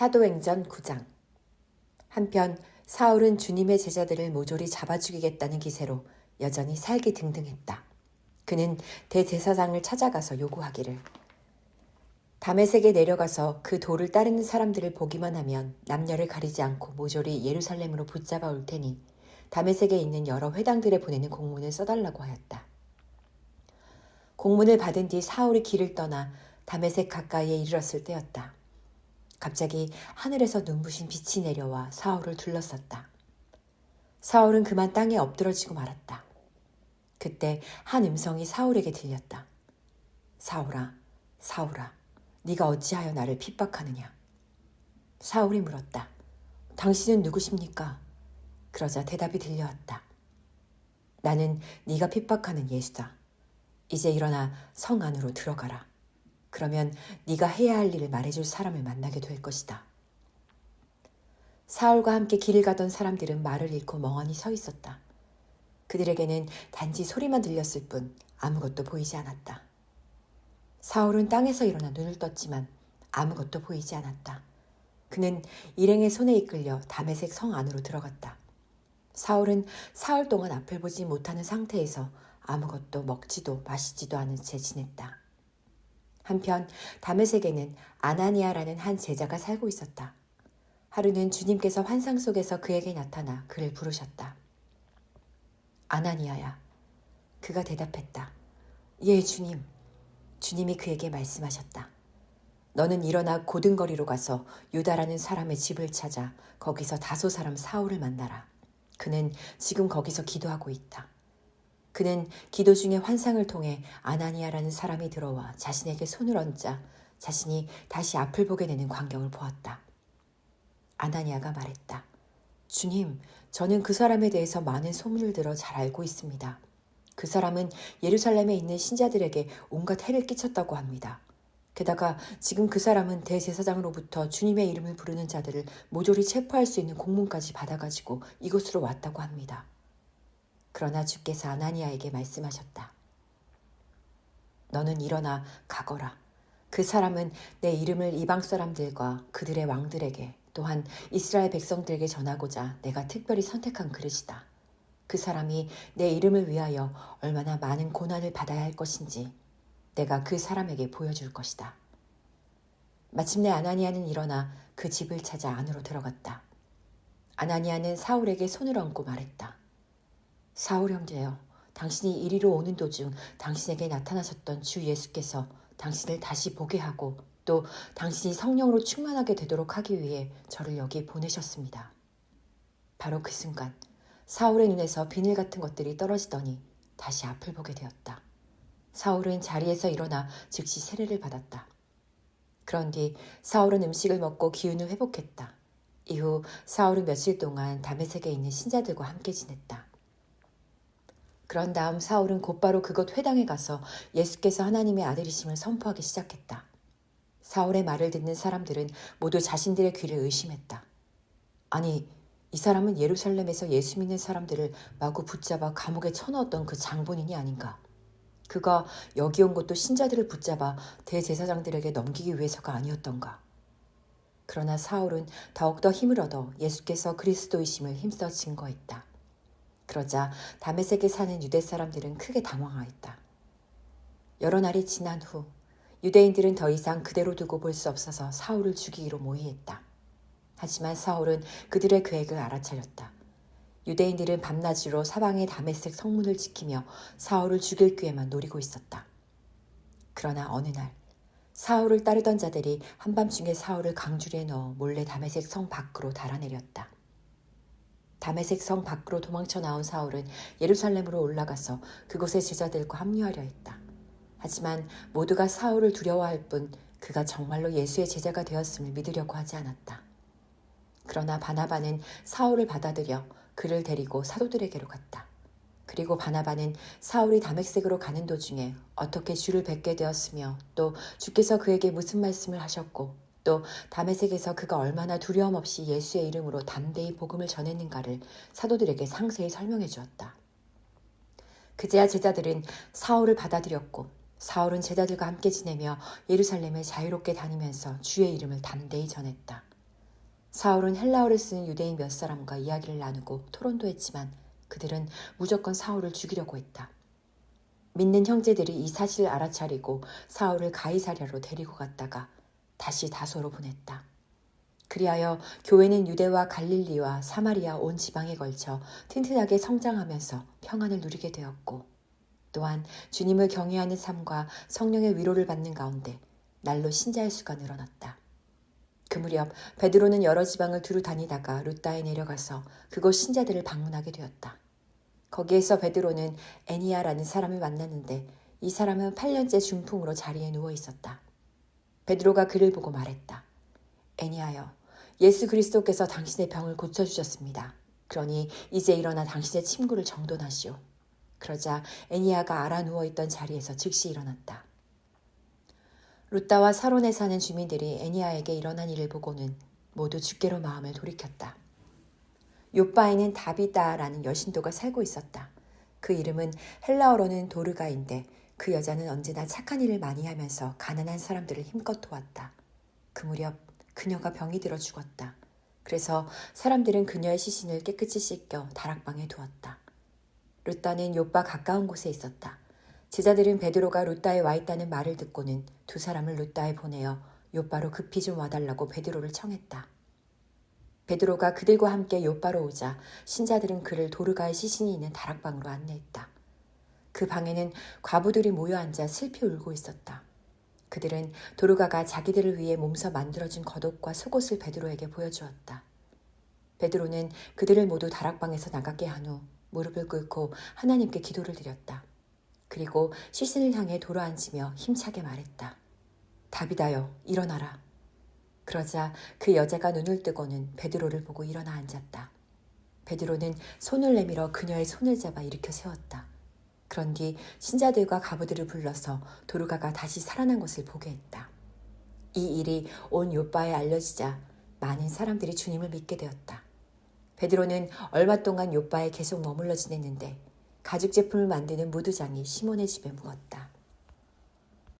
사도행전 9장 한편 사울은 주님의 제자들을 모조리 잡아 죽이겠다는 기세로 여전히 살기 등등했다. 그는 대제사장을 찾아가서 요구하기를 담에색에 내려가서 그 돌을 따르는 사람들을 보기만 하면 남녀를 가리지 않고 모조리 예루살렘으로 붙잡아 올 테니 담에색에 있는 여러 회당들에 보내는 공문을 써달라고 하였다. 공문을 받은 뒤 사울이 길을 떠나 담에색 가까이에 이르렀을 때였다. 갑자기 하늘에서 눈부신 빛이 내려와 사울을 둘러쌌다. 사울은 그만 땅에 엎드러지고 말았다. 그때 한 음성이 사울에게 들렸다. 사울아, 사울아, 네가 어찌하여 나를 핍박하느냐? 사울이 물었다. 당신은 누구십니까? 그러자 대답이 들려왔다. 나는 네가 핍박하는 예수다. 이제 일어나 성 안으로 들어가라. 그러면 네가 해야 할 일을 말해줄 사람을 만나게 될 것이다. 사울과 함께 길을 가던 사람들은 말을 잃고 멍하니 서 있었다. 그들에게는 단지 소리만 들렸을 뿐 아무것도 보이지 않았다. 사울은 땅에서 일어나 눈을 떴지만 아무것도 보이지 않았다. 그는 일행의 손에 이끌려 담에색 성 안으로 들어갔다. 사울은 사흘 동안 앞을 보지 못하는 상태에서 아무것도 먹지도 마시지도 않은 채 지냈다. 한편 담에색에는 아나니아라는 한 제자가 살고 있었다. 하루는 주님께서 환상 속에서 그에게 나타나 그를 부르셨다. 아나니아야. 그가 대답했다. 예, 주님. 주님이 그에게 말씀하셨다. 너는 일어나 고등거리로 가서 유다라는 사람의 집을 찾아 거기서 다소 사람 사울을 만나라. 그는 지금 거기서 기도하고 있다. 그는 기도 중에 환상을 통해 아나니아라는 사람이 들어와 자신에게 손을 얹자 자신이 다시 앞을 보게 되는 광경을 보았다. 아나니아가 말했다. 주님, 저는 그 사람에 대해서 많은 소문을 들어 잘 알고 있습니다. 그 사람은 예루살렘에 있는 신자들에게 온갖 해를 끼쳤다고 합니다. 게다가 지금 그 사람은 대제사장으로부터 주님의 이름을 부르는 자들을 모조리 체포할 수 있는 공문까지 받아가지고 이곳으로 왔다고 합니다. 그러나 주께서 아나니아에게 말씀하셨다. 너는 일어나 가거라. 그 사람은 내 이름을 이방 사람들과 그들의 왕들에게 또한 이스라엘 백성들에게 전하고자 내가 특별히 선택한 그릇이다. 그 사람이 내 이름을 위하여 얼마나 많은 고난을 받아야 할 것인지 내가 그 사람에게 보여줄 것이다. 마침내 아나니아는 일어나 그 집을 찾아 안으로 들어갔다. 아나니아는 사울에게 손을 얹고 말했다. 사울 형제여, 당신이 이리로 오는 도중 당신에게 나타나셨던 주 예수께서 당신을 다시 보게 하고 또 당신이 성령으로 충만하게 되도록 하기 위해 저를 여기 보내셨습니다. 바로 그 순간 사울의 눈에서 비늘 같은 것들이 떨어지더니 다시 앞을 보게 되었다. 사울은 자리에서 일어나 즉시 세례를 받았다. 그런 뒤 사울은 음식을 먹고 기운을 회복했다. 이후 사울은 며칠 동안 담에색에 있는 신자들과 함께 지냈다. 그런 다음 사울은 곧바로 그곳 회당에 가서 예수께서 하나님의 아들이심을 선포하기 시작했다. 사울의 말을 듣는 사람들은 모두 자신들의 귀를 의심했다. 아니, 이 사람은 예루살렘에서 예수 믿는 사람들을 마구 붙잡아 감옥에 쳐넣었던 그 장본인이 아닌가. 그가 여기 온 것도 신자들을 붙잡아 대제사장들에게 넘기기 위해서가 아니었던가. 그러나 사울은 더욱더 힘을 얻어 예수께서 그리스도이심을 힘써 증거했다. 그러자 다메섹에 사는 유대 사람들은 크게 당황하였다. 여러 날이 지난 후 유대인들은 더 이상 그대로 두고 볼 수 없어서 사울을 죽이기로 모의했다. 하지만 사울은 그들의 계획을 알아차렸다. 유대인들은 밤낮으로 사방의 다메섹 성문을 지키며 사울을 죽일 기회만 노리고 있었다. 그러나 어느 날 사울을 따르던 자들이 한밤중에 사울을 강줄에 넣어 몰래 다메섹 성 밖으로 달아내렸다. 다메섹 성 밖으로 도망쳐 나온 사울은 예루살렘으로 올라가서 그곳의 제자들과 합류하려 했다. 하지만 모두가 사울을 두려워할 뿐 그가 정말로 예수의 제자가 되었음을 믿으려고 하지 않았다. 그러나 바나바는 사울을 받아들여 그를 데리고 사도들에게로 갔다. 그리고 바나바는 사울이 다메섹으로 가는 도중에 어떻게 주를 뵙게 되었으며 또 주께서 그에게 무슨 말씀을 하셨고 또 다메섹에서 그가 얼마나 두려움 없이 예수의 이름으로 담대히 복음을 전했는가를 사도들에게 상세히 설명해 주었다. 그제야 제자들은 사울을 받아들였고 사울은 제자들과 함께 지내며 예루살렘을 자유롭게 다니면서 주의 이름을 담대히 전했다. 사울은 헬라어를 쓰는 유대인 몇 사람과 이야기를 나누고 토론도 했지만 그들은 무조건 사울을 죽이려고 했다. 믿는 형제들이 이 사실을 알아차리고 사울을 가이사랴로 데리고 갔다가 다시 다소로 보냈다. 그리하여 교회는 유대와 갈릴리와 사마리아 온 지방에 걸쳐 튼튼하게 성장하면서 평안을 누리게 되었고 또한 주님을 경외하는 삶과 성령의 위로를 받는 가운데 날로 신자의 수가 늘어났다. 그 무렵 베드로는 여러 지방을 두루 다니다가 루따에 내려가서 그곳 신자들을 방문하게 되었다. 거기에서 베드로는 애니아라는 사람을 만났는데 이 사람은 8년째 중풍으로 자리에 누워 있었다. 베드로가 그를 보고 말했다. 애니아여, 예수 그리스도께서 당신의 병을 고쳐주셨습니다. 그러니 이제 일어나 당신의 침구를 정돈하시오. 그러자 애니아가 알아 누워 있던 자리에서 즉시 일어났다. 루따와 사론에 사는 주민들이 애니아에게 일어난 일을 보고는 모두 주께로 마음을 돌이켰다. 요바에는 다비다라는 여신도가 살고 있었다. 그 이름은 헬라어로는 도르가인데 그 여자는 언제나 착한 일을 많이 하면서 가난한 사람들을 힘껏 도왔다. 그 무렵 그녀가 병이 들어 죽었다. 그래서 사람들은 그녀의 시신을 깨끗이 씻겨 다락방에 두었다. 루따는 요바 가까운 곳에 있었다. 제자들은 베드로가 루따에 와 있다는 말을 듣고는 두 사람을 루따에 보내어 요바로 급히 좀 와달라고 베드로를 청했다. 베드로가 그들과 함께 요바로 오자 신자들은 그를 도르가의 시신이 있는 다락방으로 안내했다. 그 방에는 과부들이 모여 앉아 슬피 울고 있었다. 그들은 도르가가 자기들을 위해 몸서 만들어준 겉옷과 속옷을 베드로에게 보여주었다. 베드로는 그들을 모두 다락방에서 나가게 한 후 무릎을 꿇고 하나님께 기도를 드렸다. 그리고 시신을 향해 돌아앉으며 힘차게 말했다. 다비다여, 일어나라. 그러자 그 여자가 눈을 뜨고는 베드로를 보고 일어나 앉았다. 베드로는 손을 내밀어 그녀의 손을 잡아 일으켜 세웠다. 그런 뒤 신자들과 가부들을 불러서 도르가가 다시 살아난 것을 보게 했다. 이 일이 온 요바에 알려지자 많은 사람들이 주님을 믿게 되었다. 베드로는 얼마 동안 요바에 계속 머물러 지냈는데 가죽 제품을 만드는 무두장이 시몬의 집에 묵었다.